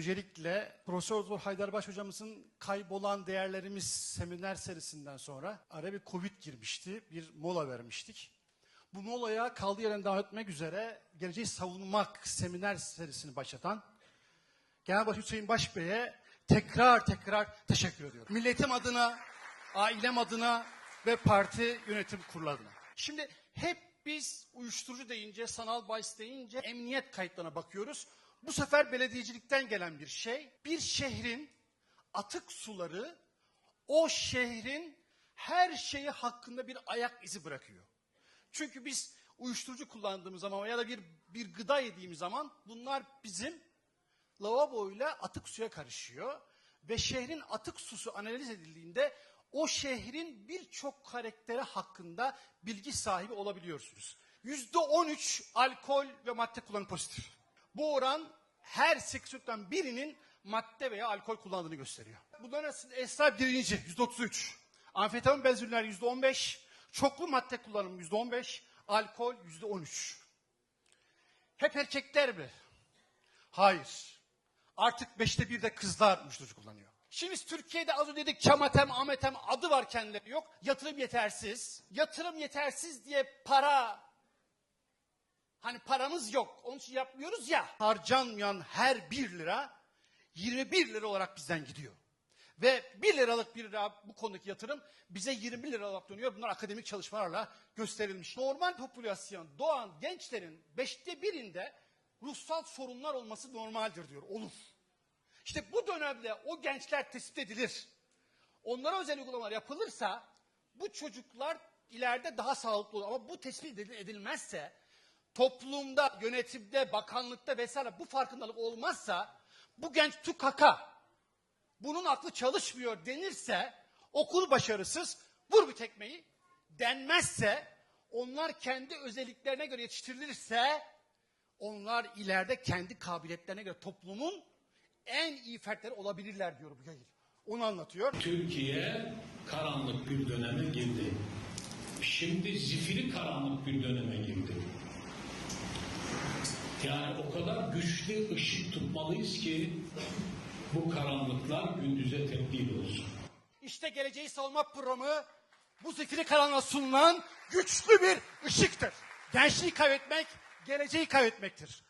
Öncelikle Profesör Doktor Haydarbaş hocamızın Kaybolan Değerlerimiz seminer serisinden sonra araya bir Covid girmişti. Bir mola vermiştik. Bu molaya kaldığı yerden devam etmek üzere Geleceği Savunmak seminer serisini başlatan Genel Başkan Hüseyin Başbey'e tekrar tekrar teşekkür ediyorum. Milletim adına, ailem adına ve parti yönetim kurulu adına. Şimdi hep biz uyuşturucu deyince, sanal bahis deyince emniyet kayıtlarına bakıyoruz. Bu sefer belediyecilikten gelen bir şey. Bir şehrin atık suları o şehrin her şeyi hakkında bir ayak izi bırakıyor. Çünkü biz uyuşturucu kullandığımız zaman ya da bir, bir gıda yediğimiz zaman bunlar bizim lavaboyla atık suya karışıyor. Ve şehrin atık susu analiz edildiğinde o şehrin birçok karakteri hakkında bilgi sahibi olabiliyorsunuz. Yüzde on üç alkol ve madde kullanımı pozitif. Bu oran her sektörden birinin madde veya alkol kullandığını gösteriyor. Bunların arasında esrar birinci yüzde otuz üç. Amfetamin benzerler yüzde on beş. Çoklu madde kullanımı yüzde on beş. Alkol yüzde on üç. Hep erkekler mi? Hayır. Artık beşte bir de kızlar uyuşturucu kullanıyor. Şimdi Türkiye'de az önce dedik Çamatem, Ametem adı var kendileri yok. Yatırım yetersiz. Yatırım yetersiz diye para hani paramız yok. Onun için yapmıyoruz ya. Harcanmayan her bir lira 21 lira olarak bizden gidiyor. Ve 1 liralık bir lira bu konudaki yatırım bize 20 lira olarak dönüyor. Bunlar akademik çalışmalarla gösterilmiş. Normal popülasyon doğan gençlerin beşte birinde ruhsal sorunlar olması normaldir diyor. Olur. İşte bu dönemde o gençler tespit edilir. Onlara özel uygulamalar yapılırsa bu çocuklar ileride daha sağlıklı olur. Ama bu tespit edil- edilmezse toplumda, yönetimde, bakanlıkta vesaire bu farkındalık olmazsa bu genç tukaka bunun aklı çalışmıyor denirse okul başarısız vur bir tekmeyi denmezse onlar kendi özelliklerine göre yetiştirilirse onlar ileride kendi kabiliyetlerine göre toplumun en iyi fertleri olabilirler diyor bu yayın. Onu anlatıyor. Türkiye karanlık bir döneme girdi. Şimdi zifiri karanlık bir döneme girdi. Yani o kadar güçlü ışık tutmalıyız ki bu karanlıklar gündüze tebdil olsun. İşte geleceği savunma programı bu zifiri karanlığa sunulan güçlü bir ışıktır. Gençliği kaybetmek, geleceği kaybetmektir.